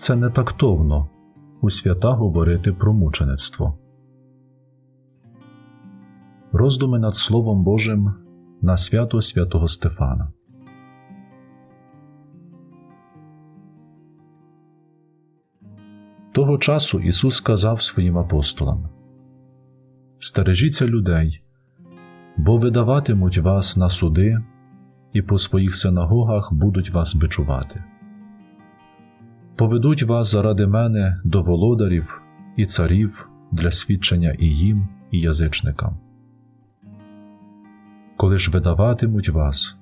це не тактовно у свята говорити про мучеництво. Роздуми над Словом Божим на свято святого Стефана. Того часу Ісус сказав своїм апостолам Стережіться людей, бо видаватимуть вас на суди, і по своїх синагогах будуть вас бичувати. Поведуть вас заради мене до володарів і царів для свідчення і їм, і язичникам. Коли ж видаватимуть вас,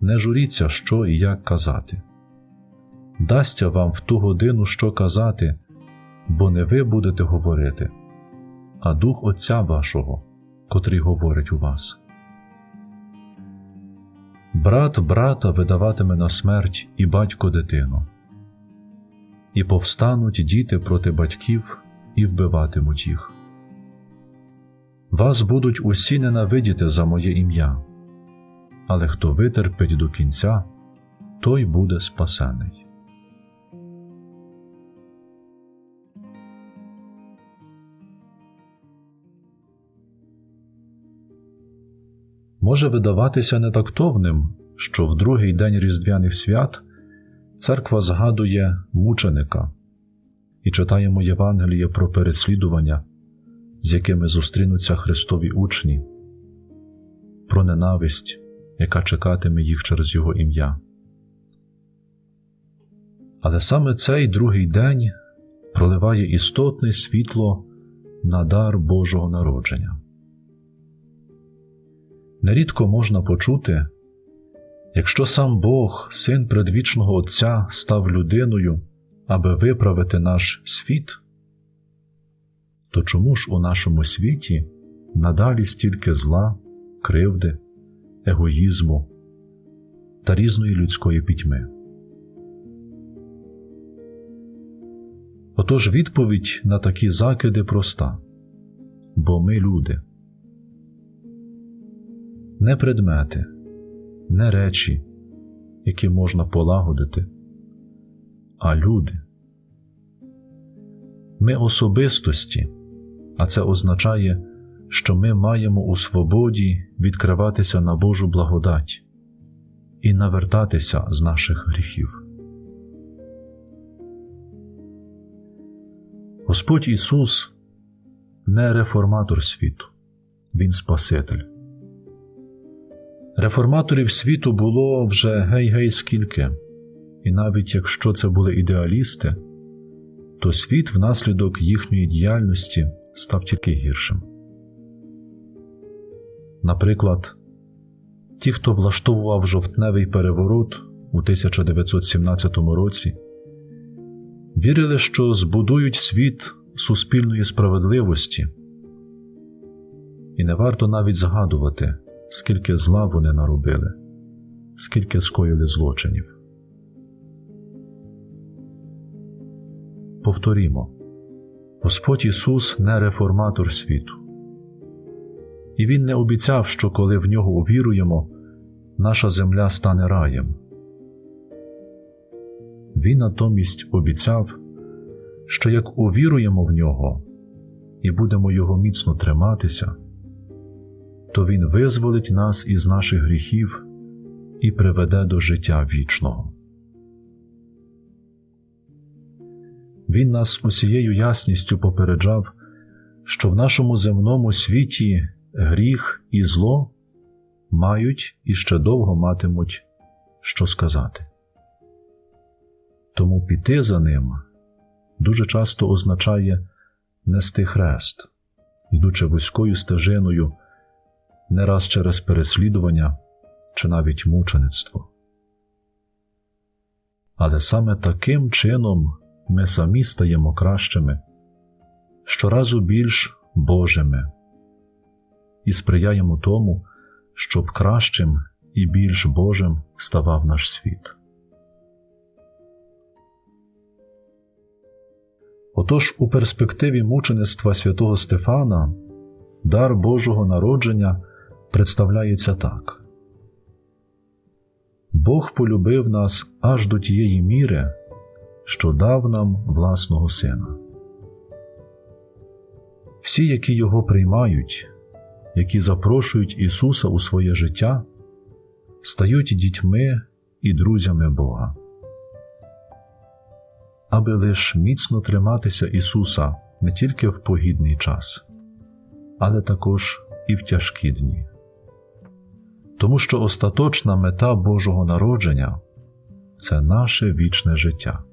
не журіться, що і як казати. Дастя вам в ту годину що казати, бо не ви будете говорити, а Дух Отця вашого, котрий говорить у вас. Брат брата видаватиме на смерть і батько дитину, і повстануть діти проти батьків і вбиватимуть їх. Вас будуть усі ненавидіти за моє ім'я, але хто витерпить до кінця, той буде спасений. Може видаватися нетактовним, що в другий день Різдвяних свят церква згадує мученика і читаємо Євангеліє про переслідування, з якими зустрінуться Христові учні, про ненависть, яка чекатиме їх через Його ім'я. Але саме цей другий день проливає істотне світло на дар Божого народження. Нерідко можна почути, якщо сам Бог, син предвічного Отця, став людиною, аби виправити наш світ, то чому ж у нашому світі надалі стільки зла, кривди, егоїзму та різної людської пітьми? Отож відповідь на такі закиди проста. Бо ми люди. Не предмети, не речі, які можна полагодити, а люди. Ми особистості, а це означає, що ми маємо у свободі відкриватися на Божу благодать і навертатися з наших гріхів. Господь Ісус не реформатор світу, Він Спаситель. Реформаторів світу було вже гей-гей скільки, і навіть якщо це були ідеалісти, то світ внаслідок їхньої діяльності став тільки гіршим. Наприклад, ті, хто влаштовував жовтневий переворот у 1917 році, вірили, що збудують світ суспільної справедливості, і не варто навіть згадувати скільки зла вони наробили, скільки скоїли злочинів. Повторімо Господь Ісус не реформатор світу, і Він не обіцяв, що коли в нього увіруємо, наша земля стане раєм. Він натомість обіцяв, що як увіруємо в нього і будемо його міцно триматися то Він визволить нас із наших гріхів і приведе до життя вічного. Він нас усією ясністю попереджав, що в нашому земному світі гріх і зло мають і ще довго матимуть що сказати. Тому піти за ним дуже часто означає нести хрест, йдучи вузькою стежиною не раз через переслідування чи навіть мучеництво. Але саме таким чином ми самі стаємо кращими, щоразу більш Божими і сприяємо тому, щоб кращим і більш Божим ставав наш світ. Отож у перспективі мучеництва святого Стефана дар Божого народження представляється так: Бог полюбив нас аж до тієї міри, що дав нам власного Сина. Всі, які його приймають, які запрошують Ісуса у своє життя, стають дітьми і друзями Бога. Аби лиш міцно триматися Ісуса не тільки в погідний час, але також і в тяжкі дні. Тому що остаточна мета Божого народження це наше вічне життя.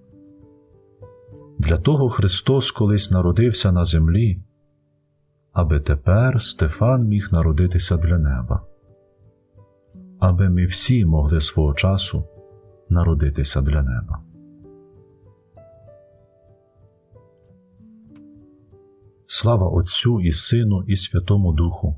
Для того Христос колись народився на землі, аби тепер Стефан міг народитися для неба, аби ми всі могли свого часу народитися для неба. Слава Отцю і Сину, і Святому Духу,